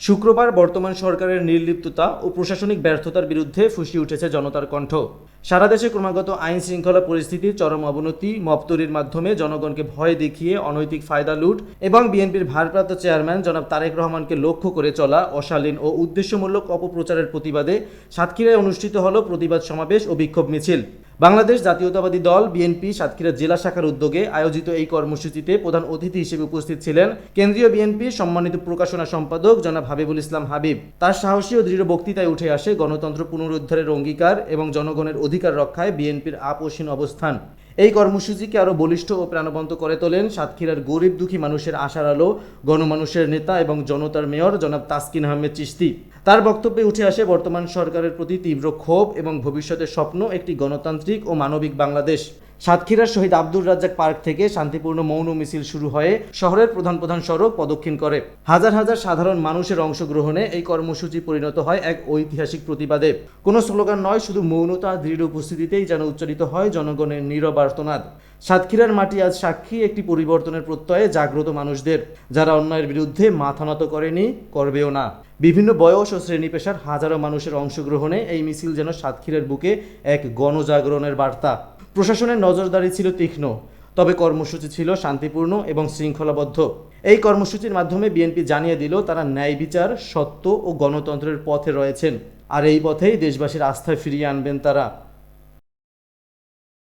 শুক্রবার বর্তমান সরকারের নির্লিপ্ততা ও প্রশাসনিক ব্যর্থতার বিরুদ্ধে ফুসি উঠেছে জনতার কণ্ঠ। সারা দেশে ক্রমাগত আইন শৃঙ্খলা পরিস্থিতির চরম অবনতি মপতরির মাধ্যমে জনগণকে ভয় দেখিয়ে অনৈতিক ফায়দা লুট এবং বিএনপির ভারপ্রাপ্ত চেয়ারম্যান জনাব তারেক রহমানকে লক্ষ্য করে চলা অশালীন ও উদ্দেশ্যমূলক অপপ্রচারের প্রতিবাদে সাতক্ষীরায় অনুষ্ঠিত হল প্রতিবাদ সমাবেশ ও বিক্ষোভ মিছিল। বাংলাদেশ জাতীয়তাবাদী দল বিএনপি সাতক্ষীরা জেলা শাখার উদ্যোগে আয়োজিত এই কর্মসূচিতে প্রধান অতিথি হিসেবে উপস্থিত ছিলেন কেন্দ্রীয় বিএনপির সম্মানিত প্রকাশনা সম্পাদক জনাব হাবিবুল ইসলাম হাবিব। তার সাহসী ও দৃঢ় বক্তৃতায় উঠে আসে গণতন্ত্র পুনরুদ্ধারের অঙ্গীকার এবং জনগণের অধিকার রক্ষায় বিএনপির আপোষহীন অবস্থান। এই কর্মসূচিকে আরও বলিষ্ঠ ও প্রাণবন্ত করে তোলেন সাতক্ষীরার গরিব দুঃখী মানুষের আশার আলো, গণমানুষের নেতা এবং জনতার মেয়র জনাব তাসকিন আহমেদ চিস্তি তার বক্তব্যে উঠে আসে বর্তমান সরকারের প্রতি তীব্র ক্ষোভ এবং ভবিষ্যতের স্বপ্ন একটি গণতান্ত্রিক ও মানবিক বাংলাদেশ। সাতক্ষীরার শহীদ আব্দুর রাজ্জাক পার্ক থেকে শান্তিপূর্ণ মৌন মিছিল শুরু হয়ে শহরের প্রধান প্রধান সড়ক প্রদক্ষিণ করে। হাজার হাজার সাধারণ মানুষের অংশগ্রহণে এই কর্মসূচি পরিণত হয় এক ঐতিহাসিক প্রতিবাদে। কোনো স্লোগান নয়, শুধু মৌনতা, দৃঢ় উপস্থিতিতেই যেন উচ্চারিত হয় জনগণের নীরব আর্তনাদ সাতক্ষীরার মাটি আজ সাক্ষী একটি পরিবর্তনের প্রত্যয়ে জাগ্রত মানুষদের। যারা অন্যায়ের বিরুদ্ধে মাথা নত করেনি, করবেও না। বিভিন্ন বয়স ও শ্রেণি পেশার হাজারো মানুষের অংশগ্রহণে এই মিছিল যেন সাতক্ষীরার বুকে এক গণজাগরণের বার্তা। প্রশাসনের নজরদারি ছিল তীক্ষ্ণ, তবে কর্মসূচি ছিল শান্তিপূর্ণ এবং শৃঙ্খলাবদ্ধ। এই কর্মসূচির মাধ্যমে বিএনপি জানিয়ে দিল, তারা ন্যায় বিচার, সত্য ও গণতন্ত্রের পথে রয়েছেন। আর এই পথেই দেশবাসীর আস্থা ফিরিয়ে আনবেন তারা।